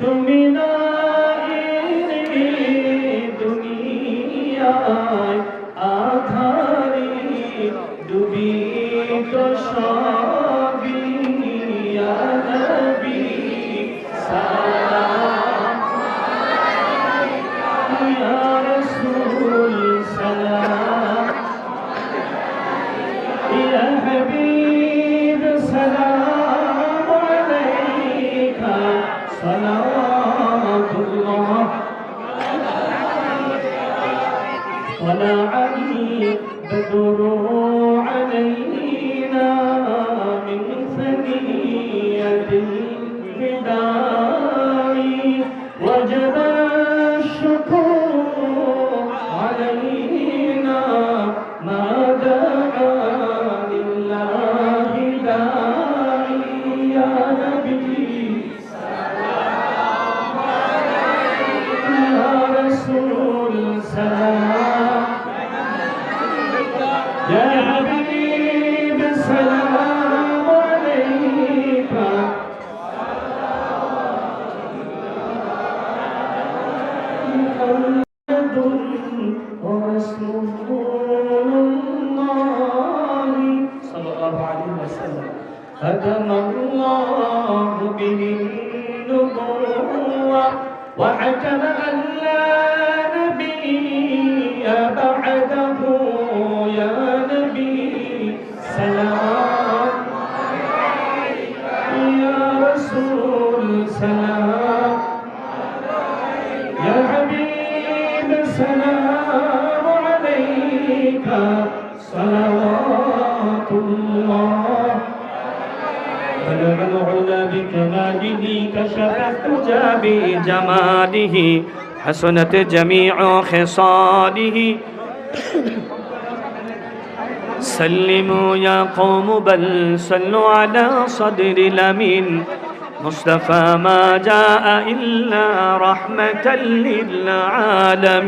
তুমি না দুনিয়ায় আধারে ডুবি তো ইয়া নবী সালাম ইয়া রাসূল। صلوات الله ولا علي بدر علينا من سبيل يا حبيب سلام عليك. محمد رسول الله. صلى الله عليه وسلم. ختم الله به النبوة وحكم أن رسول سلام يا حبيب سلام عليك صلوات الله بلغ العلا بكماله كشف الدجى بجماله حسنت جميع خصاله سلموا يا قوم بل صلوا على صدر الأمين مصطفى ما جاء إلا رحمة للعالمين.